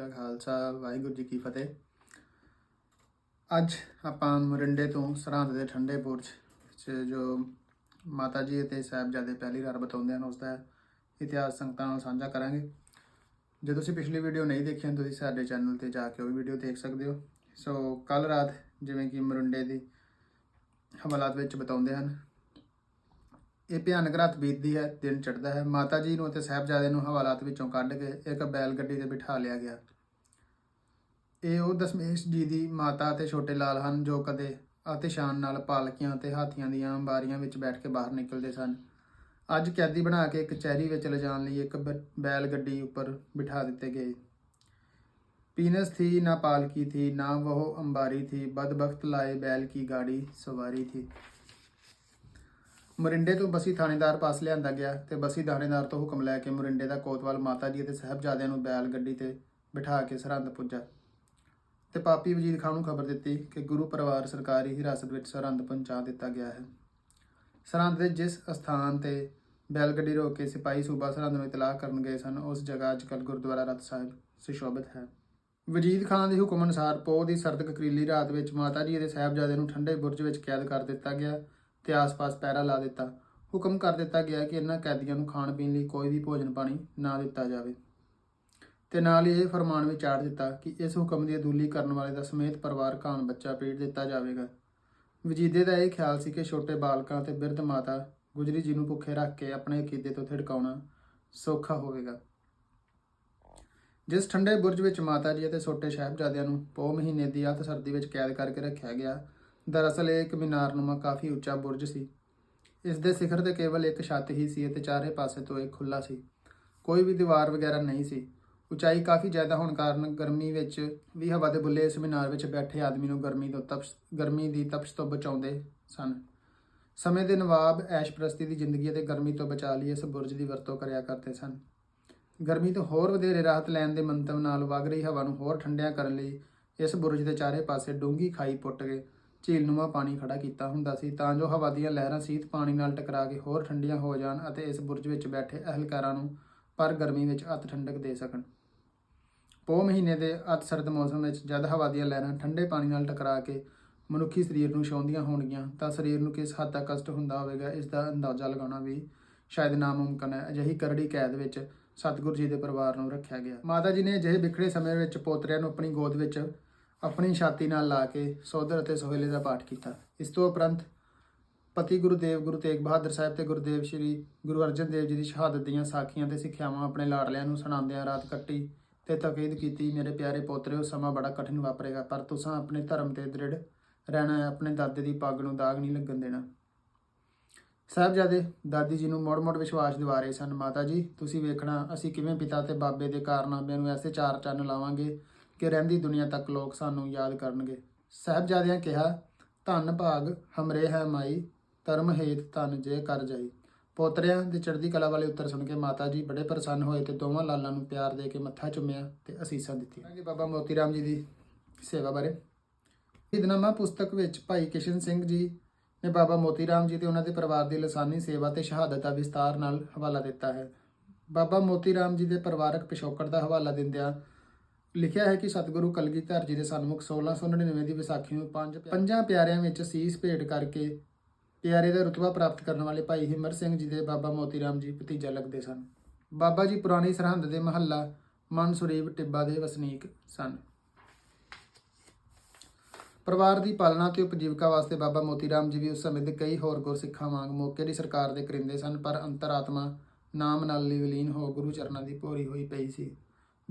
ਕਾ ਖਾਲਸਾ, ਵਾਹਿਗੁਰੂ ਜੀ ਕੀ ਫਤਿਹ। ਅੱਜ ਆਪਾਂ ਮਰਿੰਡੇ ਤੋਂ ਸਰਹੰਦ ਦੇ ਠੰਡੇ ਬੁਰਜ 'ਚ ਜੋ ਮਾਤਾ ਜੀ ਅਤੇ ਸਾਹਿਬਜ਼ਾਦੇ ਪਹਿਲੀ ਵਾਰ ਬਤਾਉਂਦੇ ਹਨ ਉਸ ਦਾ ਇਤਿਹਾਸ ਸੰਗਤਾਂ ਨਾਲ ਸਾਂਝਾ ਕਰਾਂਗੇ। ਜੇ ਤੁਸੀਂ ਪਿਛਲੀ ਵੀਡੀਓ ਨਹੀਂ ਦੇਖੀ ਹੈ ਤੁਸੀਂ ਸਾਡੇ ਚੈਨਲ ਤੇ ਜਾ ਕੇ ਉਹ ਵੀਡੀਓ ਦੇਖ ਸਕਦੇ ਹੋ। ਸੋ ਕੱਲ ਰਾਤ ਜਿਵੇਂ ਕਿ ਮਰਿੰਡੇ ਦੀ ਹਵਾਲਾਤ ਵਿੱਚ ਬਤਾਉਂਦੇ ਹਨ ਇਹ ਭਿਆਨਕ ਰਾਤ ਬੀਤਦੀ ਹੈ, ਦਿਨ ਚੜ੍ਹਦਾ ਹੈ। ਮਾਤਾ ਜੀ ਨੂੰ ਅਤੇ ਸਹਿਬਜ਼ਾਦੇ ਨੂੰ ਹਵਾਲਾਤ ਵਿੱਚੋਂ ਕੱਢ ਕੇ ਇੱਕ ਬੈਲ ਗੱਡੀ ਤੇ ਬਿਠਾ ਲਿਆ ਗਿਆ। ਇਹ ਉਹ ਦਸ਼ਮੇਸ਼ ਜੀ ਦੀ ਮਾਤਾ ਅਤੇ ਛੋਟੇ ਲਾਲ ਹਨ ਜੋ ਕਦੇ ਅਤੇ ਸ਼ਾਨ ਨਾਲ ਪਾਲਕੀਆਂ ਤੇ ਹਾਥੀਆਂ ਦੀਆਂ ਅੰਬਾਰੀਆਂ ਵਿੱਚ ਬੈਠ ਕੇ ਬਾਹਰ ਨਿਕਲਦੇ ਸਨ। ਅੱਜ ਕੈਦੀ ਬਣਾ ਕੇ ਇੱਕ ਕਚਹਿਰੀ ਵਿੱਚ ਲਿਜਾਣ ਲਈ ਇੱਕ ਬੈਲ ਗੱਡੀ ਉੱਪਰ ਬਿਠਾ ਦਿੱਤੇ ਗਏ। ਪੀਨਸ ਥੀ, ਨਾ ਪਾਲਕੀ ਥੀ, ਨਾ ਉਹ ਅੰਬਾਰੀ ਥੀ, ਬਦਬਖਤ ਲਾਏ ਬੈਲ ਕੀ ਗਾੜੀ ਸਵਾਰੀ ਥੀ। ਮਰਿੰਡੇ ਤੋਂ ਬਸੀ ਥਾਣੇਦਾਰ ਪਾਸ ਲਿਆਂਦਾ ਗਿਆ ਤੇ ਬਸੀ ਥਾਣੇਦਾਰ ਤੋਂ ਹੁਕਮ ਲੈ ਕੇ ਮਰਿੰਡੇ ਦਾ ਕੋਤਵਾਲ ਮਾਤਾ ਜੀ ਅਤੇ ਸਾਹਿਬਜ਼ਾਦਿਆਂ ਨੂੰ ਬੈਲ ਗੱਡੀ ਤੇ ਬਿਠਾ ਕੇ ਸਰਹੰਦ ਪੁੱਜਾ। ਤੇ ਪਾਪੀ ਵਜੀਦ ਖਾਨ ਨੂੰ ਖਬਰ ਦਿੱਤੀ ਕਿ ਗੁਰੂ ਪਰਿਵਾਰ ਸਰਕਾਰੀ ਹਿਰਾਸਤ ਵਿੱਚ ਸਰਹੰਦ ਪਹੁੰਚਾ ਦਿੱਤਾ ਗਿਆ ਹੈ। ਸਰਹੰਦ ਦੇ ਜਿਸ ਸਥਾਨ ਤੇ ਬੈਲ ਗੱਡੀ ਰੋਕ ਕੇ ਸਿਪਾਹੀ ਸੂਬਾ ਸਰਹੰਦ ਨੂੰ ਇਤਲਾਹ ਕਰਨ ਗਏ ਸਨ, ਉਸ ਜਗ੍ਹਾ ਅੱਜਕੱਲ ਗੁਰਦੁਆਰਾ ਰਤ ਸਾਹਿਬ ਸੁਸ਼ੋਭਿਤ ਹੈ। ਵਜੀਦ ਖਾਨ ਦੇ ਹੁਕਮ ਅਨੁਸਾਰ ਪੋਹ ਦੀ ਸਰਦ ਕਕਰੀਲੀ ਰਾਤ ਵਿੱਚ ਮਾਤਾ ਜੀ ਅਤੇ ਸਾਹਿਬਜ਼ਾਦੇ ਨੂੰ ਠੰਡੇ ਬੁਰਜ ਵਿੱਚ ਕੈਦ ਕਰ ਦਿੱਤਾ ਗਿਆ ਤੇ ਆਸ-ਪਾਸ ਪਹਿਰਾ ਲਾ ਦਿੱਤਾ। ਹੁਕਮ ਕਰ ਦਿੱਤਾ ਗਿਆ ਕਿ ਇਹਨਾਂ ਕੈਦੀਆਂ ਨੂੰ ਖਾਣ ਪੀਣ ਲਈ ਕੋਈ ਵੀ ਭੋਜਨ ਪਾਣੀ ਨਾ ਦਿੱਤਾ ਜਾਵੇ। ਤੇ ਨਾਲ ਹੀ ਇਹ ਫਰਮਾਨ ਵੀ ਚਾੜ ਦਿੱਤਾ ਕਿ ਇਸ ਹੁਕਮ ਦੀ ਅਦੂਲੀ ਕਰਨ ਵਾਲੇ ਦਾ ਸਮੇਤ ਪਰਿਵਾਰ ਖਾਨ ਬੱਚਾ, ਪੀੜ ਦਿੱਤਾ ਜਾਵੇਗਾ। ਵਜੀਦੇ ਦਾ ਇਹ ਖਿਆਲ ਸੀ ਕਿ ਛੋਟੇ ਬਾਲਕਾਂ ਤੇ ਬਿਰਧ ਮਾਤਾ ਗੁਜਰੀ ਜੀ ਨੂੰ ਭੁੱਖੇ ਰੱਖ ਕੇ ਆਪਣੇ ਅਕੀਦੇ ਤੋਂ ਥਿੜਕਾਉਣਾ ਸੌਖਾ ਹੋਵੇਗਾ। ਜਿਸ ਠੰਡੇ ਬੁਰਜ ਵਿੱਚ ਮਾਤਾ ਜੀ ਅਤੇ ਛੋਟੇ ਸਾਹਿਬਜ਼ਾਦਿਆਂ ਨੂੰ ਪੋਹ ਮਹੀਨੇ ਦੀ ਅੱਤ ਸਰਦੀ ਵਿੱਚ ਕੈਦ ਕਰਕੇ ਰੱਖਿਆ ਗਿਆ ਦਰਅਸਲ ਇਹ ਇੱਕ ਮੀਨਾਰਨੁਮਾ ਕਾਫੀ ਉੱਚਾ ਬੁਰਜ ਸੀ। ਇਸ ਦੇ ਸਿਖਰ ਤੇ ਕੇਵਲ ਇੱਕ ਛੱਤ ਹੀ ਸੀ ਅਤੇ ਚਾਰੇ ਪਾਸੇ ਤੋਂ ਇਹ ਖੁੱਲਾ ਸੀ। ਕੋਈ ਵੀ ਦੀਵਾਰ ਵਗੈਰਾ ਨਹੀਂ ਸੀ। ਉਚਾਈ ਕਾਫੀ ਜ਼ਿਆਦਾ ਹੋਣ ਕਾਰਨ ਗਰਮੀ ਵਿੱਚ ਵੀ ਹਵਾ ਦੇ ਬੁੱਲੇ ਇਸ ਮੀਨਾਰ ਵਿੱਚ ਬੈਠੇ ਆਦਮੀ ਨੂੰ ਗਰਮੀ ਤੋਂ ਤਪਸ਼, ਗਰਮੀ ਦੀ ਤਪਸ਼ ਤੋਂ ਬਚਾਉਂਦੇ ਸਨ। ਸਮੇਂ ਦੇ ਨਵਾਬ ਐਸ਼ਪ੍ਰਸਤੀ ਦੀ ਜ਼ਿੰਦਗੀ ਅਤੇ ਗਰਮੀ ਤੋਂ ਬਚਾ ਲਈ ਇਸ ਬੁਰਜ ਦੀ ਵਰਤੋਂ ਕਰਿਆ ਕਰਦੇ ਸਨ। ਗਰਮੀ ਤੋਂ ਹੋਰ ਵਧੇਰੇ ਰਾਹਤ ਲੈਣ ਦੇ ਮੰਤਵ ਨਾਲ ਵਗ ਰਹੀ ਹਵਾ ਨੂੰ ਹੋਰ ਠੰਡਿਆਂ ਕਰਨ ਲਈ ਇਸ ਬੁਰਜ ਦੇ ਚਾਰੇ ਪਾਸੇ ਡੂੰਗੀ ਖਾਈ ਪੁੱਟ ਕੇ ਝੀਲਨੁਮਾ ਪਾਣੀ ਖੜਾ ਕੀਤਾ ਹੁੰਦਾ ਸੀ। ਤਾਂ ਜੋ ਹਵਾ ਦੀਆਂ ਲਹਿਰਾਂ ਸੀਤ ਪਾਣੀ ਨਾਲ ਟਕਰਾ ਕੇ ਹੋਰ ਠੰਡੀਆਂ ਹੋ ਜਾਣ ਅਤੇ ਇਸ ਬੁਰਜ ਵਿੱਚ ਬੈਠੇ ਅਹਲਕਾਰਾਂ ਨੂੰ ਪਰ ਗਰਮੀ ਵਿੱਚ ਅਤ ਠੰਡਕ ਦੇ ਸਕਣ। ਪੋਹ ਮਹੀਨੇ ਦੇ ਅਤ ਸਰਦ ਮੌਸਮ ਵਿੱਚ ਜਦ ਹਵਾ ਦੀਆਂ ਲਹਿਰਾਂ ਠੰਡੇ ਪਾਣੀ ਨਾਲ ਟਕਰਾ ਕੇ ਮਨੁੱਖੀ ਸਰੀਰ ਨੂੰ ਛਾਉਂਦੀਆਂ ਹੋਣਗੀਆਂ, ਤਾਂ ਸਰੀਰ ਨੂੰ ਕਿਸ ਹੱਦ ਤੱਕ ਕਸ਼ਟ ਹੁੰਦਾ ਹੋਵੇਗਾ, ਇਸ ਦਾ ਅੰਦਾਜ਼ਾ ਲਗਾਉਣਾ ਵੀ ਸ਼ਾਇਦ ਨਾਮੁਮਕਨ ਹੈ। ਅਜਿਹੀ ਕਰੜੀ ਕੈਦ ਵਿੱਚ ਸਤਿਗੁਰੂ ਜੀ ਦੇ ਪਰਿਵਾਰ ਨੂੰ ਰੱਖਿਆ ਗਿਆ। ਮਾਤਾ ਜੀ ਨੇ ਅਜਿਹੇ ਵਿਖੜੇ ਸਮੇਂ ਵਿੱਚ ਪੋਤਰਿਆਂ ਨੂੰ ਆਪਣੀ ਗੋਦ ਵਿੱਚ ਆਪਣੀ ਛਾਤੀ ਨਾਲ ਲਾ ਕੇ ਸੋਦਰ ਅਤੇ ਸੋਹਲੇ ਦਾ ਪਾਠ ਕੀਤਾ। ਇਸ ਤੋਂ ਉਪਰੰਤ ਪਤੀ ਗੁਰਦੇਵ ਗੁਰੂ ਤੇਗ ਬਹਾਦਰ ਸਾਹਿਬ ਤੇ ਗੁਰਦੇਵ ਸ਼੍ਰੀ ਗੁਰੂ ਅਰਜਨ ਦੇਵ ਜੀ ਦੀ ਸ਼ਹਾਦਤ ਦੀਆਂ ਸਾਖੀਆਂ ਤੇ ਸਿੱਖਿਆਵਾਂ ਆਪਣੇ ਲਾਡਲਿਆਂ ਨੂੰ ਸੁਣਾਉਂਦਿਆਂ ਰਾਤ ਕੱਟੀ ਤੇ ਤਕੀਦ ਕੀਤੀ, ਮੇਰੇ ਪਿਆਰੇ ਪੋਤਰਿਓ ਸਮਾਂ ਬੜਾ ਕਠਿਨ ਵਾਪਰੇਗਾ, ਪਰ ਤੁਸੀਂ ਆਪਣੇ ਧਰਮ ਤੇ ਦ੍ਰਿੜ ਰਹਿਣਾ ਹੈ, ਆਪਣੇ ਦਾਦੇ ਦੀ ਪੱਗ ਨੂੰ ਦਾਗ ਨਹੀਂ ਲੱਗਣ ਦੇਣਾ। ਸਾਹਿਬਜ਼ਾਦੇ ਦਾਦੀ ਜੀ ਨੂੰ ਮੋੜ-ਮੋੜ ਵਿਸ਼ਵਾਸ ਦਿਵਾ ਰਹੇ ਸਨ, ਮਾਤਾ ਜੀ, ਤੁਸੀਂ ਵੇਖਣਾ, ਅਸੀਂ ਕਿਵੇਂ ਪਿਤਾ ਤੇ ਬਾਬੇ ਦੇ ਕਾਰਨਾਮਿਆਂ ਨੂੰ ਐਸੇ ਚਾਰ ਚੰਨ ਲਾਵਾਂਗੇ ਕਿ ਰਹਿੰਦੀ ਦੁਨੀਆ ਤੱਕ ਲੋਕ ਸਾਨੂੰ ਯਾਦ ਕਰਨਗੇ। ਸਾਹਿਬਜ਼ਾਦਿਆਂ ਕਿਹਾ ਧੰਨ ਭਾਗ ਹਮਰੇ ਹੈ ਮਾਈ ਧਰਮ ਹੇਤ ਧਨ ਜੇ ਕਰ ਜਾਈ। ਪੋਤਰਿਆਂ ਦੇ ਚੜ੍ਹਦੀ ਕਲਾ ਵਾਲੇ ਉੱਤਰ ਸੁਣ ਕੇ ਮਾਤਾ ਜੀ ਬੜੇ ਪ੍ਰਸੰਨ ਹੋਏ ਤੇ ਦੋਵਾਂ ਲਾਲਾਂ ਨੂੰ ਪਿਆਰ ਦੇ ਕੇ ਮੱਥਾ ਚੁੰਮਿਆ ਤੇ ਅਸੀਸਾਂ ਦਿੱਤੀਆਂ। ਜੀ ਬਾਬਾ ਮੋਤੀ ਰਾਮ ਜੀ ਦੀ ਸੇਵਾ ਬਾਰੇ। ਹਿਦਨਾਮਾ ਪੁਸਤਕ ਵਿੱਚ ਭਾਈ ਕਿਸ਼ਨ ਸਿੰਘ ਜੀ ਨੇ ਬਾਬਾ ਮੋਤੀ ਰਾਮ ਜੀ ਤੇ ਉਹਨਾਂ ਦੇ ਪਰਿਵਾਰ ਦੀ ਲਸਾਨੀ ਸੇਵਾ ਤੇ ਸ਼ਹਾਦਤ ਦਾ ਵਿਸਤਾਰ ਨਾਲ ਹਵਾਲਾ ਦਿੱਤਾ ਹੈ। ਬਾਬਾ ਮੋਤੀ ਰਾਮ ਜੀ ਦੇ ਪਰਿਵਾਰਕ ਪਿਛੋਕੜ ਦਾ ਹਵਾਲਾ ਦਿੰਦਿਆਂ ਲਿਖਿਆ ਹੈ ਕਿ ਸਤਿਗੁਰੂ ਕਲਗੀਧਰ ਜੀ ਦੇ ਸਨਮੁਖ 1699 ਦੀ ਵਿਸਾਖੀ ਨੂੰ ਪੰਜ ਪੰਜਾਂ ਪਿਆਰਿਆਂ ਵਿੱਚ ਸੀਸ ਭੇਟ ਕਰਕੇ ਪਿਆਰੇ ਦਾ ਰੁਤਬਾ ਪ੍ਰਾਪਤ ਕਰਨ ਵਾਲੇ ਭਾਈ ਹਿੰਮਰ ਸਿੰਘ ਜੀ ਦੇ ਬਾਬਾ ਮੋਤੀ ਰਾਮ ਜੀ ਭਤੀਜਾ ਲੱਗਦੇ ਸਨ। ਬਾਬਾ ਜੀ ਪੁਰਾਣੀ ਸਰਹੰਦ ਦੇ ਮਹੱਲਾ ਮਨਸੁਰੀਬ ਟਿੱਬਾ ਦੇ ਵਸਨੀਕ ਸਨ। ਪਰਿਵਾਰ ਦੀ ਪਾਲਣਾ ਤੇ ਉਪਜੀਵਕਾ ਵਾਸਤੇ ਬਾਬਾ ਮੋਤੀ ਰਾਮ ਜੀ ਵੀ ਉਸ ਸਮੇਂ ਦੇ ਕਈ ਹੋਰ ਗੁਰਸਿੱਖਾਂ ਵਾਂਗ ਮੌਕੇ ਦੀ ਸਰਕਾਰ ਦੇ ਕਰਿੰਦੇ ਸਨ, ਪਰ ਅੰਤਰਾਤਮਾ ਨਾਮ ਨਾਲ ਲਈ ਵਿਲੀਨ ਹੋ ਗੁਰੂ ਚਰਨਾਂ ਦੀ ਭੋਰੀ ਹੋਈ ਪਈ ਸੀ।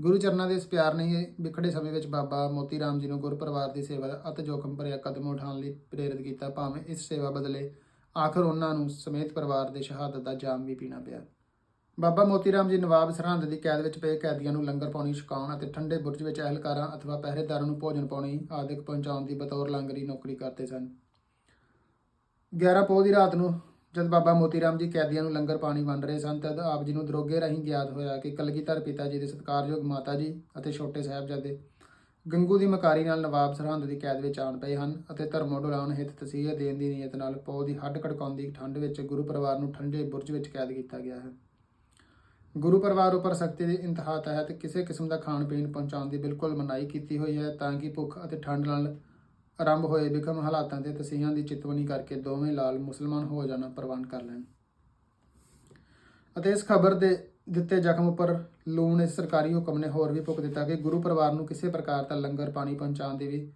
ਗੁਰੂ ਚਰਨਾਂ ਦੇ ਇਸ ਪਿਆਰ ਨੇ ਹੀ ਵਿਖੜੇ ਸਮੇਂ ਵਿੱਚ ਬਾਬਾ ਮੋਤੀ ਰਾਮ ਜੀ ਨੂੰ ਗੁਰ ਪਰਿਵਾਰ ਦੀ ਸੇਵਾ ਦਾ ਅਤ ਜੋਖਮ ਭਰਿਆ ਕਦਮ ਉਠਾਉਣ ਲਈ ਪ੍ਰੇਰਿਤ ਕੀਤਾ, ਭਾਵੇਂ ਇਸ ਸੇਵਾ ਬਦਲੇ ਆਖਰ ਉਹਨਾਂ ਨੂੰ ਸਮੇਤ ਪਰਿਵਾਰ ਦੇ ਸ਼ਹਾਦਤ ਦਾ ਜਾਮ ਵੀ ਪੀਣਾ ਪਿਆ। ਬਾਬਾ ਮੋਤੀ ਰਾਮ ਜੀ ਨਵਾਬ ਸਰਹੰਦ ਦੀ ਕੈਦ ਵਿੱਚ ਪਏ ਕੈਦੀਆਂ ਨੂੰ ਲੰਗਰ ਪਾਉਣੀ ਛਕਾਉਣ ਅਤੇ ਠੰਡੇ ਬੁਰਜ ਵਿੱਚ ਅਹਿਲਕਾਰਾਂ ਅਥਵਾ ਪਹਿਰੇਦਾਰਾਂ ਨੂੰ ਭੋਜਨ ਪਾਉਣੀ ਆਦਿਕ ਪਹੁੰਚਾਉਣ ਦੀ ਬਤੌਰ ਲੰਗਰੀ ਨੌਕਰੀ ਕਰਦੇ ਸਨ। 11 ਪੋਹ ਦੀ ਰਾਤ ਨੂੰ ਜਦ ਬਾਬਾ ਮੋਤੀ ਰਾਮ ਜੀ ਕੈਦੀਆਂ ਨੂੰ ਲੰਗਰ ਪਾਣੀ ਵੰਡ ਰਹੇ ਸਨ, ਤਦ ਆਪ ਜੀ ਨੂੰ ਦਰੋਗੇ ਰਾਹੀਂ ਗਿਆਤ ਹੋਇਆ ਕਿ ਕਲਗੀਧਰ ਪਿਤਾ ਜੀ ਦੇ ਸਤਿਕਾਰਯੋਗ ਮਾਤਾ ਜੀ ਅਤੇ ਛੋਟੇ ਸਾਹਿਬਜ਼ਾਦੇ ਗੰਗੂ ਦੀ ਮਕਾਰੀ ਨਾਲ ਨਵਾਬ ਸਰਹੰਦ ਦੀ ਕੈਦ ਵਿੱਚ ਆਣ ਪਏ ਹਨ ਅਤੇ ਧਰਮੋਂ ਡੁਲਾਉਣ ਹਿੱਤ ਤਸੀਹੇ ਦੇਣ ਦੀ ਨੀਅਤ ਨਾਲ ਪੌ ਦੀ ਹੱਡ ਕੜਕਾਉਂਦੀ ਠੰਡ ਵਿੱਚ ਗੁਰੂ ਪਰਿਵਾਰ ਨੂੰ ਠੰਡੇ ਬੁਰਜ ਵਿੱਚ ਕੈਦ ਕੀਤਾ ਗਿਆ ਹੈ। ਗੁਰੂ ਪਰਿਵਾਰ ਉੱਪਰ ਸਖਤੀ ਦੀ ਇੰਤਹਾ ਤਹਿਤ ਕਿਸੇ ਕਿਸਮ ਦਾ ਖਾਣ ਪੀਣ ਪਹੁੰਚਾਉਣ ਦੀ ਬਿਲਕੁਲ ਮਨਾਹੀ ਕੀਤੀ ਹੋਈ ਹੈ, ਤਾਂ ਕਿ ਭੁੱਖ ਅਤੇ ਠੰਡ ਨਾਲ ਆਰੰਭ ਹੋਏ ਵਿਕਮ ਹਾਲਾਤਾਂ ਤੇ ਤਸੀਹਾਂ ਦੀ ਚਿਤਵਨੀ ਕਰਕੇ ਦੋਵੇਂ ਲਾਲ ਮੁਸਲਮਾਨ ਹੋ ਜਾਣਾ ਪ੍ਰਵਾਨ ਕਰ ਲੈਣ। ਅਤੇ ਇਸ ਖਬਰ ਦੇ ਦਿੱਤੇ ਜ਼ਖਮ ਉੱਪਰ ਲੂਣ ਇਸ ਸਰਕਾਰੀ ਹੁਕਮ ਨੇ ਹੋਰ ਵੀ ਭੁੱਖ ਦਿੱਤਾ ਕਿ ਗੁਰੂ ਪਰਿਵਾਰ ਨੂੰ ਕਿਸੇ ਪ੍ਰਕਾਰ ਦਾ ਲੰਗਰ ਪਾਣੀ ਪਹੁੰਚਾਉਣ ਦੀ ਵੀ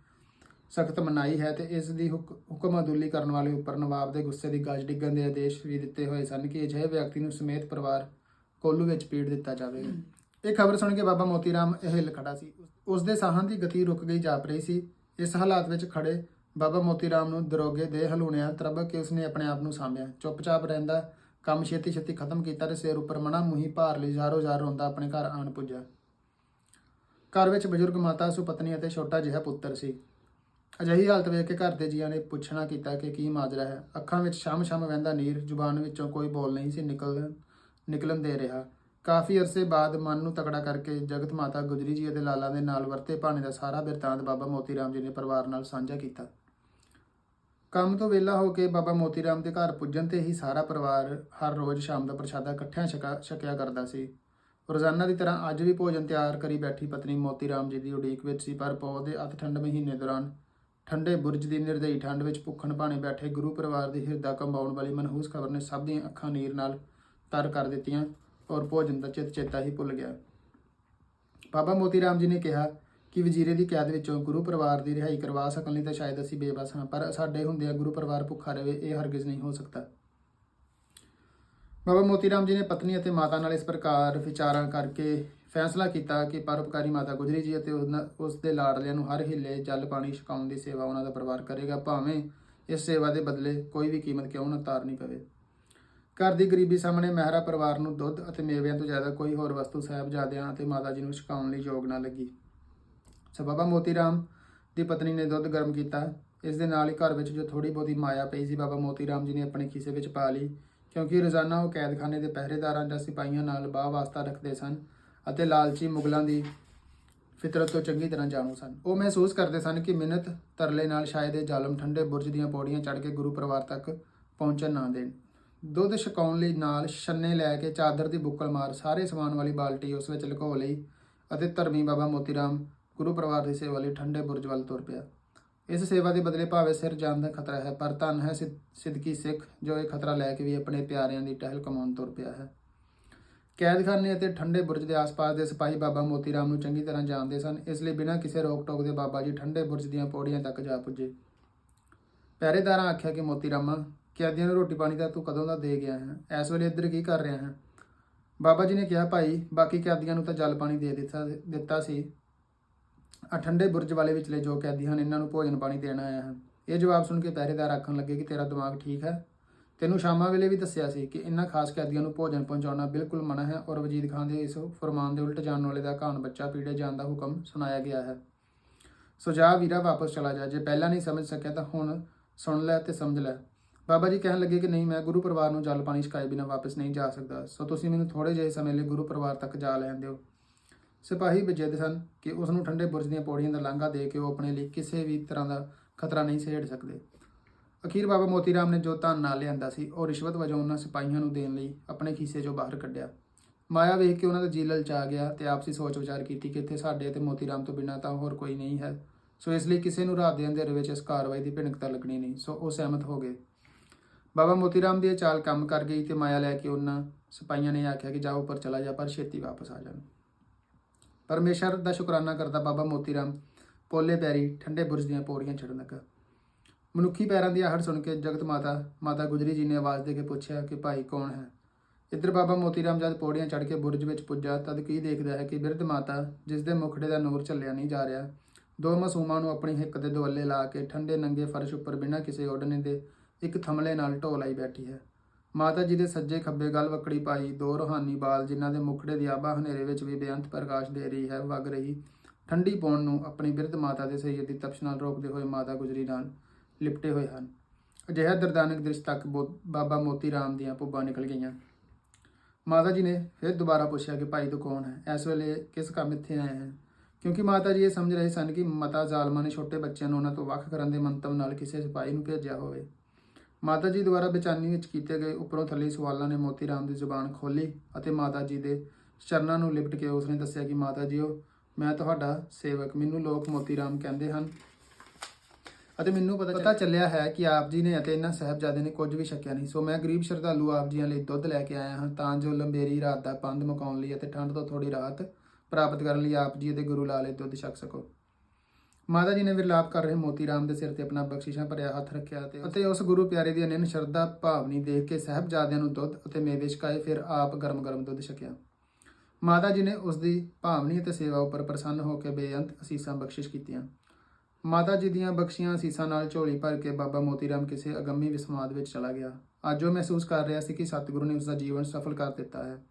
ਸਖਤ ਮਨਾਹੀ ਹੈ ਤੇ ਇਸ ਦੀ ਹੁਕ- ਹੁਕਮ ਅਦੁੱਲੀ ਕਰਨ ਵਾਲੇ ਉੱਪਰ ਨਵਾਬ ਦੇ ਗੁੱਸੇ ਦੀ ਗੱਜ ਡਿੱਗਣ ਦੇ ਆਦੇਸ਼ ਵੀ ਦਿੱਤੇ ਹੋਏ ਸਨ ਕਿ ਅਜਿਹੇ ਵਿਅਕਤੀ ਨੂੰ ਸਮੇਤ ਪਰਿਵਾਰ ਕੋਲੂ ਵਿੱਚ ਪੀੜ ਦਿੱਤਾ ਜਾਵੇਗਾ ਇਹ ਖਬਰ ਸੁਣ ਕੇ ਬਾਬਾ ਮੋਤੀ ਰਾਮ ਇਹ ਹਿੱਲ ਖੜਾ ਸੀ। ਉਸ ਦੇ ਸਾਹਾਂ ਦੀ ਗਤੀ ਰੁਕ ਗਈ ਜਾਪ ਰਹੀ ਸੀ। ਇਸ ਹਾਲਾਤ ਵਿੱਚ ਖੜੇ ਬਾਬਾ ਮੋਤੀ ਰਾਮ ਨੂੰ ਦਰੋਗੇ ਦੇ ਹਲੂਣਿਆਂ ਤਰਬਕ ਕੇ ਉਸਨੇ ਆਪਣੇ ਆਪ ਨੂੰ ਸਾਂਭਿਆ। ਚੁੱਪਚਾਪ ਰਹਿੰਦਾ, ਕੰਮ ਛੇਤੀ ਛੇਤੀ ਖਤਮ ਕੀਤਾ ਤੇ ਸਿਰ ਉੱਪਰ ਮਣਾ ਮੁਹੀ ਭਾਰ ਲਈ ਜ਼ਾਰੋ ਜ਼ਾਰ ਰੋਂਦਾ ਆਪਣੇ ਘਰ ਆਣ ਪੁੱਜਾ ਘਰ ਵਿੱਚ ਬਜ਼ੁਰਗ ਮਾਤਾ, ਸੁਪਤਨੀ ਅਤੇ ਛੋਟਾ ਜਿਹਾ ਪੁੱਤਰ ਸੀ। ਅਜਿਹੀ ਹਾਲਤ ਵੇਖ ਕੇ ਘਰ ਦੇ ਜੀਆਂ ਨੇ ਪੁੱਛਣਾ ਕੀਤਾ ਕਿ ਕੀ ਮਾਜਰਾ ਹੈ। ਅੱਖਾਂ ਵਿੱਚ ਸ਼ਮ-ਸ਼ਮ ਵਹਿੰਦਾ ਨੀਰ, ਜ਼ੁਬਾਨ ਵਿੱਚੋਂ ਕੋਈ ਬੋਲ ਨਹੀਂ ਸੀ ਨਿਕਲ ਨਿਕਲਣ ਦੇ ਰਿਹਾ। ਕਾਫੀ ਅਰਸੇ ਬਾਅਦ ਮਨ ਨੂੰ ਤਕੜਾ ਕਰਕੇ ਜਗਤ ਮਾਤਾ ਗੁਜਰੀ ਜੀ ਅਤੇ ਲਾਲਾ ਦੇ ਨਾਲ ਵਰਤੇ ਭਾਣੇ ਦਾ ਸਾਰਾ ਬਿਰਤਾਂਤ ਬਾਬਾ ਮੋਤੀ ਰਾਮ ਜੀ ਨੇ ਪਰਿਵਾਰ ਨਾਲ ਸਾਂਝਾ ਕੀਤਾ। ਕੰਮ ਤੋਂ ਵਿਹਲਾ ਹੋ ਕੇ ਬਾਬਾ ਮੋਤੀ ਰਾਮ ਦੇ ਘਰ ਪੁੱਜਣ ਤੇ ਹੀ ਸਾਰਾ ਪਰਿਵਾਰ ਹਰ ਰੋਜ਼ ਸ਼ਾਮ ਦਾ ਪ੍ਰਸ਼ਾਦਾ ਇਕੱਠਿਆਂ ਛਕਾ, ਛਕਿਆ ਕਰਦਾ ਸੀ। ਰੋਜ਼ਾਨਾ ਦੀ ਤਰ੍ਹਾਂ ਅੱਜ ਵੀ ਭੋਜਨ ਤਿਆਰ ਕਰੀ ਬੈਠੀ ਪਤਨੀ ਮੋਤੀ ਰਾਮ ਜੀ ਦੀ ਉਡੀਕ ਵਿੱਚ ਸੀ, ਪਰ ਪੌ ਦੇ ਅਤ ਠੰਡ ਮਹੀਨੇ ਦੌਰਾਨ ਠੰਡੇ ਬੁਰਜ ਦੀ ਨਿਰਦਈ ਠੰਡ ਵਿੱਚ ਭੁੱਖਣ ਭਾਣੇ ਬੈਠੇ ਗੁਰੂ ਪਰਿਵਾਰ ਦੀ ਹਿਰਦਾ ਕੰਬਾਉਣ ਵਾਲੀ ਮਨਹੂਸ ਖਬਰ ਨੇ ਸਭ ਦੀਆਂ ਅੱਖਾਂ ਨੀਰ ਨਾਲ ਤਰ ਕਰ ਦਿੱਤੀਆਂ। ਔਰ ਭੋਜਨ ਦਾ ਚਿਤ ਚੇਤਾ ਹੀ ਭੁੱਲ ਗਿਆ। ਬਾਬਾ ਮੋਤੀ ਰਾਮ ਜੀ ਨੇ ਕਿਹਾ ਕਿ ਵਜ਼ੀਰੇ ਦੀ ਕੈਦ ਵਿੱਚੋਂ ਗੁਰੂ ਪਰਿਵਾਰ ਦੀ ਰਿਹਾਈ ਕਰਵਾ ਸਕਣ ਲਈ ਤਾਂ ਸ਼ਾਇਦ ਅਸੀਂ ਬੇਬਸ ਹਾਂ, ਪਰ ਸਾਡੇ ਹੁੰਦਿਆਂ ਗੁਰੂ ਪਰਿਵਾਰ ਭੁੱਖਾ ਰਹੇ, ਇਹ ਹਰਗਿਜ਼ ਨਹੀਂ ਹੋ ਸਕਦਾ। ਬਾਬਾ ਮੋਤੀ ਰਾਮ ਜੀ ਨੇ ਪਤਨੀ ਅਤੇ ਮਾਤਾ ਨਾਲ ਇਸ ਪ੍ਰਕਾਰ ਵਿਚਾਰਾਂ ਕਰਕੇ ਫੈਸਲਾ ਕੀਤਾ ਕਿ ਪਰਉਪਕਾਰੀ ਮਾਤਾ ਗੁਜਰੀ ਜੀ ਅਤੇ ਉਸ ਦੇ ਲਾਡਲਿਆਂ ਨੂੰ ਹਰ ਹਿੱਲੇ ਜਲ ਪਾਣੀ ਛਕਾਉਣ ਦੀ ਸੇਵਾ ਉਹਨਾਂ ਦਾ ਪਰਿਵਾਰ ਕਰੇਗਾ, ਭਾਵੇਂ ਇਸ ਸੇਵਾ ਦੇ ਬਦਲੇ ਕੋਈ ਵੀ ਕੀਮਤ ਕਿਉਂ ਨਾ ਤਾਰਨੀ ਪਵੇ। ਘਰ ਦੀ ਗਰੀਬੀ ਸਾਹਮਣੇ ਮਹਿਰਾ ਪਰਿਵਾਰ ਨੂੰ ਦੁੱਧ ਅਤੇ ਮੇਵਿਆਂ ਤੋਂ ਜ਼ਿਆਦਾ ਕੋਈ ਹੋਰ ਵਸਤੂ ਸਾਹਿਬਜ਼ਾਦਿਆਂ ਅਤੇ ਮਾਤਾ ਜੀ ਨੂੰ ਛਕਾਉਣ ਲਈ ਯੋਗ ਨਾ ਲੱਗੀ। ਸੋ ਬਾਬਾ ਮੋਤੀ ਰਾਮ ਦੀ ਪਤਨੀ ਨੇ ਦੁੱਧ ਗਰਮ ਕੀਤਾ। ਇਸ ਦੇ ਨਾਲ ਹੀ ਘਰ ਵਿੱਚ ਜੋ ਥੋੜੀ ਬਹੁਤੀ ਮਾਇਆ ਪਈ ਸੀ, ਬਾਬਾ ਮੋਤੀ ਰਾਮ ਜੀ ਨੇ ਆਪਣੇ ਖੀਸੇ ਵਿੱਚ ਪਾ ਲਈ, ਕਿਉਂਕਿ ਰੋਜ਼ਾਨਾ ਉਹ ਕੈਦਖਾਨੇ ਦੇ ਪਹਿਰੇਦਾਰਾਂ ਜਾਂ ਸਿਪਾਹੀਆਂ ਨਾਲ ਬਾਹ ਵਾਸਤਾ ਰੱਖਦੇ ਸਨ ਅਤੇ ਲਾਲਚੀ ਮੁਗਲਾਂ ਦੀ ਫਿਤਰਤ ਤੋਂ ਚੰਗੀ ਤਰ੍ਹਾਂ ਜਾਣੂ ਸਨ। ਉਹ ਮਹਿਸੂਸ ਕਰਦੇ ਸਨ ਕਿ ਮਿਹਨਤ ਤਰਲੇ ਨਾਲ ਸ਼ਾਇਦ ਇਹ ਜ਼ਾਲਮ ਠੰਡੇ ਬੁਰਜ ਦੀਆਂ ਪੌੜੀਆਂ ਚੜ੍ਹ ਕੇ ਗੁਰੂ ਪਰਿਵਾਰ ਤੱਕ ਪਹੁੰਚਣ ਨਾ ਦੇਣ। ਦੁੱਧ ਛਕਾਉਣ ਲਈ ਨਾਲ ਛੰਨੇ ਲੈ ਕੇ ਚਾਦਰ ਦੀ ਬੁੱਕਲ ਮਾਰ ਸਾਰੇ ਸਮਾਨ ਵਾਲੀ ਬਾਲਟੀ ਉਸ ਵਿੱਚ ਲੁਕੋ ਲਈ ਅਤੇ ਧਰਮੀ ਬਾਬਾ ਮੋਤੀ ਰਾਮ ਗੁਰੂ ਪਰਿਵਾਰ ਦੀ ਸੇਵਾ ਲਈ ਠੰਡੇ ਬੁਰਜ ਵੱਲ ਤੁਰ ਪਿਆ। ਇਸ ਸੇਵਾ ਦੇ ਬਦਲੇ ਭਾਵੇਂ ਸਿਰ ਜਾਣ ਦਾ ਖਤਰਾ ਹੈ, ਪਰ ਧੰਨ ਹੈ ਸਿ- ਸਿੱਧਕੀ ਸਿੱਖ ਜੋ ਇਹ ਖਤਰਾ ਲੈ ਕੇ ਵੀ ਆਪਣੇ ਪਿਆਰਿਆਂ ਦੀ ਟਹਿਲ ਕਮਾਉਣ ਤੁਰ ਪਿਆ ਹੈ। ਕੈਦਖਾਨੇ ਅਤੇ ਠੰਡੇ ਬੁਰਜ ਦੇ ਆਸ-ਪਾਸ ਦੇ ਸਿਪਾਹੀ ਬਾਬਾ ਮੋਤੀ ਰਾਮ ਨੂੰ ਚੰਗੀ ਤਰ੍ਹਾਂ ਜਾਣਦੇ ਸਨ। ਇਸ ਲਈ ਬਿਨਾਂ ਕਿਸੇ ਰੋਕ ਟੋਕ ਦੇ ਬਾਬਾ ਜੀ ਠੰਡੇ ਬੁਰਜ ਦੀਆਂ ਪੌੜੀਆਂ ਤੱਕ ਜਾ ਪੁੱਜੇ। ਪਹਿਰੇਦਾਰਾਂ ਆਖਿਆ ਕਿ ਮੋਤੀ ਰਾਮਾ ਕੈਦੀਆਂ ਨੂੰ ਰੋਟੀ ਪਾਣੀ ਤਾਂ ਤੂੰ ਕਦੋਂ ਦਾ ਦੇ ਗਿਆ ਹੈ? ਇਸ ਵੇਲੇ ਇੱਧਰ ਕੀ ਕਰ ਰਿਹਾ ਹੈ? ਬਾਬਾ ਜੀ ਨੇ ਕਿਹਾ, ਭਾਈ, ਬਾਕੀ ਕੈਦੀਆਂ ਨੂੰ ਤਾਂ ਜਲ ਪਾਣੀ ਦੇ ਦਿੱਤਾ ਦਿੱਤਾ ਸੀ। ਆ ਠੰਡੇ ਬੁਰਜ ਵਾਲੇ ਵਿਚਲੇ ਜੋ ਕੈਦੀ ਹਨ, ਇਹਨਾਂ ਨੂੰ ਭੋਜਨ ਪਾਣੀ ਦੇਣਾ ਆਇਆ ਹੈ। ਇਹ ਜਵਾਬ ਸੁਣ ਕੇ ਪਹਿਰੇਦਾਰ ਆਖਣ ਲੱਗੇ ਕਿ ਤੇਰਾ ਦਿਮਾਗ ਠੀਕ ਹੈ? ਤੈਨੂੰ ਸ਼ਾਮਾਂ ਵੇਲੇ ਵੀ ਦੱਸਿਆ ਸੀ ਕਿ ਇਹਨਾਂ ਖਾਸ ਕੈਦੀਆਂ ਨੂੰ ਭੋਜਨ ਪਹੁੰਚਾਉਣਾ ਬਿਲਕੁਲ ਮਨਾ ਹੈ ਔਰ ਵਜੀਦ ਖਾਨ ਦੇ ਇਸ ਫਰਮਾਨ ਦੇ ਉਲਟ ਜਾਣ ਵਾਲੇ ਦਾ ਕਾਨ ਬੱਚਾ ਪੀੜੇ ਜਾਣ ਦਾ ਹੁਕਮ ਸੁਣਾਇਆ ਗਿਆ ਹੈ। ਸੋ ਜਾ ਵੀਰਾ ਵਾਪਸ ਚਲਾ ਜਾ। ਜੇ ਪਹਿਲਾਂ ਨਹੀਂ ਸਮਝ ਸਕਿਆ ਤਾਂ ਹੁਣ ਸੁਣ ਲੈ ਤੇ ਸਮਝ ਲੈ। ਬਾਬਾ ਜੀ ਕਹਿਣ ਲੱਗੇ ਕਿ ਨਹੀਂ, ਮੈਂ ਗੁਰੂ ਪਰਿਵਾਰ ਨੂੰ ਜਲ ਪਾਣੀ ਛਕਾਏ ਬਿਨਾਂ ਵਾਪਸ ਨਹੀਂ ਜਾ ਸਕਦਾ। ਸੋ ਤੁਸੀਂ ਮੈਨੂੰ ਥੋੜੇ ਜਿਹੇ ਸਮੇਂ ਲਈ ਗੁਰੂ ਪਰਿਵਾਰ ਤੱਕ ਜਾ ਲੈਣ ਦਿਓ। ਸਿਪਾਹੀ ਬਜਿੱਦ ਸਨ ਕਿ ਉਸ ਨੂੰ ਠੰਡੇ ਬੁਰਜ ਦੀਆਂ ਪੌੜੀਆਂ ਦਾ ਲਾਂਘਾ ਦੇ ਕੇ ਉਹ ਆਪਣੇ ਲਈ ਕਿਸੇ ਵੀ ਤਰ੍ਹਾਂ ਦਾ ਖਤਰਾ ਨਹੀਂ ਸਹਿੜ ਸਕਦੇ। ਅਖੀਰ ਬਾਬਾ ਮੋਤੀ ਰਾਮ ਨੇ ਜੋ ਧਨ ਨਾਲ ਲਿਆਂਦਾ ਸੀ, ਉਹ ਰਿਸ਼ਵਤ ਵਜੋਂ ਉਹਨਾਂ ਸਿਪਾਹੀਆਂ ਨੂੰ ਦੇਣ ਲਈ ਆਪਣੇ ਖੀਸੇ 'ਚੋਂ ਬਾਹਰ ਕੱਢਿਆ। ਮਾਇਆ ਵੇਖ ਕੇ ਉਹਨਾਂ ਦਾ ਜੀ ਲਲਚਾ ਗਿਆ ਤੇ ਆਪਸੀ ਸੋਚ ਵਿਚਾਰ ਕੀਤੀ ਕਿ ਇੱਥੇ ਸਾਡੇ ਤੇ ਮੋਤੀ ਰਾਮ ਤੋਂ ਬਿਨਾਂ ਤਾਂ ਹੋਰ ਕੋਈ ਨਹੀਂ ਹੈ। ਸੋ ਇਸ ਲਈ ਕਿਸੇ ਨੂੰ ਰਾਤ ਦੇ ਅੰਧੇਰੇ ਵਿੱਚ ਇਸ ਕਾਰਵਾਈ ਦੀ ਭਿਣਕਤਾ ਲੱਗਣੀ ਨਹੀਂ। ਸੋ ਉਹ ਸਹਿਮਤ ਹੋ ਗਏ। ਬਾਬਾ ਮੋਤੀ ਰਾਮ ਦੀ ਇਹ ਚਾਲ ਕੰਮ ਕਰ ਗਈ ਤੇ ਮਾਇਆ ਲੈ ਕੇ ਉਹਨਾਂ ਸਿਪਾਹੀਆਂ ਨੇ ਆਖਿਆ ਕਿ ਜਾਓ ਉੱਪਰ ਚਲਾ ਜਾ, ਪਰ ਛੇਤੀ ਵਾਪਸ ਆ ਜਾਣ। ਪਰਮੇਸ਼ਰ ਦਾ ਸ਼ੁਕਰਾਨਾ ਕਰਦਾ ਬਾਬਾ ਮੋਤੀ ਰਾਮ ਪੋਲੇ ਪੈਰੀ ਠੰਡੇ ਬੁਰਜ ਦੀਆਂ ਪੌੜੀਆਂ ਚੜ੍ਹਨ ਲੱਗਾ। ਮਨੁੱਖੀ ਪੈਰਾਂ ਦੀ ਆਹੜ ਸੁਣ ਕੇ ਜਗਤ ਮਾਤਾ ਮਾਤਾ ਗੁਜਰੀ ਜੀ ਨੇ ਆਵਾਜ਼ ਦੇ ਕੇ ਪੁੱਛਿਆ ਕਿ ਭਾਈ ਕੌਣ ਹੈ? ਇੱਧਰ ਬਾਬਾ ਮੋਤੀ ਰਾਮ ਜਦ ਪੌੜੀਆਂ ਚੜ੍ਹ ਕੇ ਬੁਰਜ ਵਿੱਚ ਪੁੱਜਾ, ਤਦ ਕੀ ਦੇਖਦਾ ਹੈ ਕਿ ਬਿਰਧ ਮਾਤਾ, ਜਿਸ ਦੇ ਮੁਖੜੇ ਦਾ ਨੂਰ ਝੱਲਿਆ ਨਹੀਂ ਜਾ ਰਿਹਾ, ਦੋ ਮਾਸੂਮਾਂ ਨੂੰ ਆਪਣੀ ਹਿੱਕ ਦੇ ਦੁਆਲੇ ਲਾ ਕੇ ਠੰਡੇ ਨੰਗੇ ਫਰਸ਼ ਉੱਪਰ ਬਿਨਾਂ ਕਿਸੇ ਓੜਨੇ ਦੇ ਇੱਕ ਥਮਲੇ ਨਾਲ ਢੋਲ ਆਈ ਬੈਠੀ ਹੈ। ਮਾਤਾ ਜੀ ਦੇ ਸੱਜੇ ਖੱਬੇ ਗਲ ਵਕੜੀ ਪਾਈ ਦੋ ਰੋਹਾਨੀ ਬਾਲ ਜਿਨ੍ਹਾਂ ਦੇ ਮੁਖੜੇ ਦੀ ਆਬਾ ਹਨੇਰੇ ਵਿੱਚ ਵੀ ਬੇਅੰਤ ਪ੍ਰਕਾਸ਼ ਦੇ ਰਹੀ ਹੈ ਵਗ ਰਹੀ। ਠੰਡੀ ਪੌਣ ਨੂੰ ਆਪਣੀ ਬਿਰਧ ਮਾਤਾ ਦੇ ਸਰੀਰ ਦੀ ਤਪਸ਼ ਨਾਲ ਰੋਕਦੇ ਹੋਏ ਮਾਤਾ ਗੁਜਰੀ ਨਾਲ ਲਿਪਟੇ ਹੋਏ ਹਨ। ਅਜਿਹਾ ਦਰਦਾਨਕ ਦ੍ਰਿਸ਼ ਤੱਕ ਬੋ- ਬਾਬਾ ਮੋਤੀ ਰਾਮ ਦੀਆਂ ਪੁੱਬਾਂ ਨਿਕਲ ਗਈਆਂ। ਮਾਤਾ ਜੀ ਨੇ ਫਿਰ ਦੁਬਾਰਾ ਪੁੱਛਿਆ ਕਿ ਭਾਈ ਤੂੰ ਕੌਣ ਹੈ? ਇਸ ਵੇਲੇ ਕਿਸ ਕੰਮ ਇੱਥੇ ਆਏ ਹੈ? ਕਿਉਂਕਿ ਮਾਤਾ ਜੀ ਇਹ ਸਮਝ ਰਹੇ ਸਨ ਕਿ ਮਤਾ ਜ਼ਾਲਮਾਂ ਨੇ ਛੋਟੇ ਬੱਚਿਆਂ ਨੂੰ ਉਹਨਾਂ ਤੋਂ ਵੱਖ ਕਰਨ ਦੇ ਮੰਤਵ ਨਾਲ ਕਿਸੇ ਸਿਪਾਹੀ ਨੂੰ ਭੇਜਿਆ ਹੋਵੇ। ਮਾਤਾ ਜੀ ਦੁਆਰਾ ਬੇਚਾਨੀ ਵਿੱਚ ਕੀਤੇ ਗਏ ਉੱਪਰੋਂ ਥੱਲੇ ਸਵਾਲਾਂ ਨੇ ਮੋਤੀ ਰਾਮ ਦੀ ਜ਼ੁਬਾਨ ਖੋਲੀ ਅਤੇ ਮਾਤਾ ਜੀ ਦੇ ਚਰਨਾਂ ਨੂੰ ਲਿਪਟ ਕੇ ਉਸਨੇ ਦੱਸਿਆ ਕਿ ਮਾਤਾ ਜੀਓ ਮੈਂ ਤੁਹਾਡਾ ਸੇਵਕ। ਮੈਨੂੰ ਲੋਕ ਮੋਤੀ ਰਾਮ ਕਹਿੰਦੇ ਹਨ। ਅਤੇ ਮੈਨੂੰ ਪਤਾ ਚੱਲਿਆ ਹੈ ਕਿ ਆਪ ਜੀ ਨੇ ਅਤੇ ਇਹਨਾਂ ਸਾਹਿਬਜ਼ਾਦੇ ਨੇ ਕੁਝ ਵੀ ਛਕਿਆ ਨਹੀਂ। ਸੋ ਮੈਂ ਗਰੀਬ ਸ਼ਰਧਾਲੂ ਆਪ ਜੀਆਂ ਲਈ ਦੁੱਧ ਲੈ ਕੇ ਆਇਆ ਹਾਂ ਤਾਂ ਜੋ ਲੰਬੇਰੀ ਰਾਤ ਦਾ ਪੰਧ ਮੁਕਾਉਣ ਲਈ ਅਤੇ ਠੰਡ ਤੋਂ ਥੋੜੀ ਰਾਹਤ ਪ੍ਰਾਪਤ ਕਰਨ ਲਈ ਆਪ ਜੀ ਅਤੇ ਗੁਰੂ ਲਾਲੇ ਦੁੱਧ ਛਕ ਸਕੋ। ਮਾਤਾ ਜੀ ਨੇ ਵਿਰਲਾਪ ਕਰ ਰਹੇ ਮੋਤੀ ਰਾਮ ਦੇ ਸਿਰ ਤੇ ਆਪਣਾ ਬਖਸ਼ਿਸ਼ਾਂ ਭਰਿਆ ਹੱਥ ਰੱਖਿਆ ਤੇ ਅਤੇ ਉਸ ਗੁਰੂ ਪਿਆਰੇ ਦੀ ਅਨੰਨ ਸ਼ਰਧਾ ਭਾਵਨੀ ਦੇਖ ਕੇ ਸਾਹਿਬਜ਼ਾਦਿਆਂ ਨੂੰ ਦੁੱਧ ਅਤੇ ਮੇਵੇ ਛਕਾਏ ਫਿਰ ਆਪ ਗਰਮ-ਗਰਮ ਦੁੱਧ ਛਕਿਆ। ਮਾਤਾ ਜੀ ਨੇ ਉਸ ਦੀ ਭਾਵਨੀ ਅਤੇ ਸੇਵਾ ਉੱਪਰ ਪ੍ਰਸੰਨ ਹੋ ਕੇ ਬੇਅੰਤ ਅਸੀਸਾਂ ਬਖਸ਼ਿਸ਼ ਕੀਤੀਆਂ। ਮਾਤਾ ਜੀ ਦੀਆਂ ਬਖਸ਼ੀਆਂ ਅਸੀਸਾਂ ਨਾਲ ਝੋਲੀ ਭਰ ਕੇ ਬਾਬਾ ਮੋਤੀ ਰਾਮ ਕਿਸੇ ਅਗੰਮੀ ਵਿਸਮਾਦ ਵਿੱਚ ਚਲਾ ਗਿਆ। ਅੱਜ ਉਹ ਮਹਿਸੂਸ ਕਰ ਰਿਹਾ ਸੀ ਕਿ ਸਤਿਗੁਰੂ ਨੇ ਉਸ ਦਾ ਜੀਵਨ ਸਫਲ ਕਰ ਦਿੱਤਾ ਹੈ।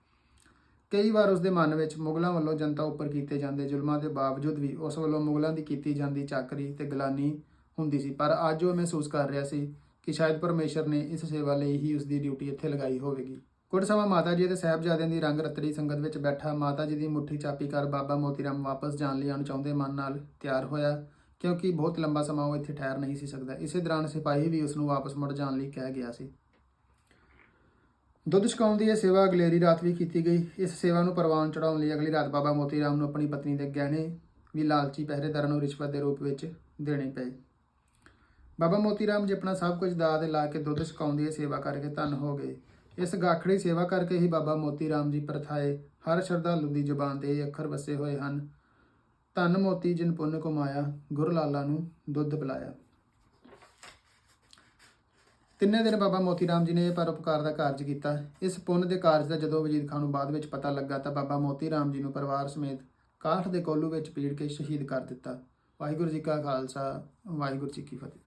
ਕਈ ਵਾਰ ਉਸ ਦੇ ਮਨ ਵਿੱਚ ਮੁਗਲਾਂ ਵੱਲੋਂ ਜਨਤਾ ਉੱਪਰ ਕੀਤੇ ਜਾਂਦੇ ਜ਼ੁਲਮਾਂ ਦੇ ਬਾਵਜੂਦ ਵੀ ਉਸ ਵੱਲੋਂ ਮੁਗਲਾਂ ਦੀ ਕੀਤੀ ਜਾਂਦੀ ਚਾਕਰੀ ਤੇ ਗਲਾਨੀ ਹੁੰਦੀ ਸੀ। ਪਰ ਅੱਜ ਉਹ ਮਹਿਸੂਸ ਕਰ ਰਿਹਾ ਸੀ ਕਿ ਸ਼ਾਇਦ ਪਰਮੇਸ਼ਰ ਨੇ ਇਸ ਸੇਵਾ ਲਈ ਹੀ ਉਸ ਦੀ ਡਿਊਟੀ ਇੱਥੇ ਲਗਾਈ ਹੋਵੇਗੀ। ਕੁਝ ਸਮਾਂ ਮਾਤਾ ਜੀ ਅਤੇ ਸਾਹਿਬਜ਼ਾਦਿਆਂ ਦੀ ਰੰਗ ਰਤੜੀ ਸੰਗਤ ਵਿੱਚ ਬੈਠਾ ਮਾਤਾ ਜੀ ਦੀ ਮੁੱਠੀ ਚਾਪੀ ਕਰ ਬਾਬਾ ਮੋਤੀ ਰਾਮ ਵਾਪਸ ਜਾਣ ਲਈ ਅਣਚਾਹੁੰਦੇ ਮਨ ਨਾਲ ਤਿਆਰ ਹੋਇਆ, ਕਿਉਂਕਿ ਬਹੁਤ ਲੰਬਾ ਸਮਾਂ ਉਹ ਇੱਥੇ ਠਹਿਰ ਨਹੀਂ ਸੀ ਸਕਦਾ। ਇਸੇ ਦੌਰਾਨ ਸਿਪਾਹੀ ਵੀ ਉਸ ਨੂੰ ਵਾਪਸ ਮੁੜ ਜਾਣ ਲਈ ਕਹਿ ਗਿਆ ਸੀ। ਦੁੱਧ ਛਕਾਉਣ ਦੀ ਇਹ ਸੇਵਾ ਅਗਲੇਰੀ ਰਾਤ ਵੀ ਕੀਤੀ ਗਈ। ਇਸ ਸੇਵਾ ਨੂੰ ਪ੍ਰਵਾਨ ਚੜਾਉਣ ਲਈ ਅਗਲੀ ਰਾਤ ਬਾਬਾ ਮੋਤੀ ਰਾਮ ਨੂੰ ਆਪਣੀ ਪਤਨੀ ਦੇ ਗਹਿਣੇ ਵੀ ਲਾਲਚੀ ਪਹਿਰੇਦਾਰਾਂ ਨੂੰ ਰਿਸ਼ਵਤ ਦੇ ਰੂਪ ਵਿੱਚ ਦੇਣੇ ਪਏ। ਬਾਬਾ ਮੋਤੀ ਰਾਮ ਜੀ ਆਪਣਾ ਸਭ ਕੁਝ ਦਾਅ ਤੇ ਲਾ ਕੇ ਦੁੱਧ ਛਕਾਉਣ ਦੀ ਇਹ ਸੇਵਾ ਕਰਕੇ ਧੰਨ ਹੋ ਗਏ। ਇਸ ਗਾਖੜੀ ਸੇਵਾ ਕਰਕੇ ਹੀ ਬਾਬਾ ਮੋਤੀ ਰਾਮ ਜੀ ਪ੍ਰਥਾਏ ਹਰ ਸ਼ਰਧਾਲੂ ਦੀ ਜ਼ੁਬਾਨ ਤੇ ਇਹ ਅੱਖਰ ਵਸੇ ਹੋਏ ਹਨ। ਧਨ ਮੋਤੀ ਜਿਨ ਪੁੰਨ ਕਮਾਇਆ ਗੁਰ ਲਾਲਾ ਨੂੰ ਦੁੱਧ ਪਿਲਾਇਆ। ਤਿੰਨੇ ਦਿਨ ਬਾਬਾ ਮੋਤੀ ਰਾਮ ਜੀ ਨੇ ਇਹ ਪਰਉਪਕਾਰ ਦਾ ਕਾਰਜ ਕੀਤਾ? ਇਸ ਪੁੰਨ ਦੇ ਕਾਰਜ ਦਾ ਜਦੋਂ ਵਜੀਦ ਖਾਨ ਨੂੰ ਬਾਅਦ ਵਿੱਚ ਪਤਾ ਲੱਗਾ ਤਾਂ ਬਾਬਾ ਮੋਤੀ ਰਾਮ ਜੀ ਨੂੰ ਪਰਿਵਾਰ ਸਮੇਤ ਕਾਠ ਦੇ ਕੋਲੂ ਵਿੱਚ ਪੀੜ ਕੇ ਸ਼ਹੀਦ ਕਰ ਦਿੱਤਾ। ਵਾਹਿਗੁਰੂ ਜੀ ਕਾ ਖਾਲਸਾ, ਵਾਹਿਗੁਰੂ ਜੀ ਕੀ ਫਤਿਹ।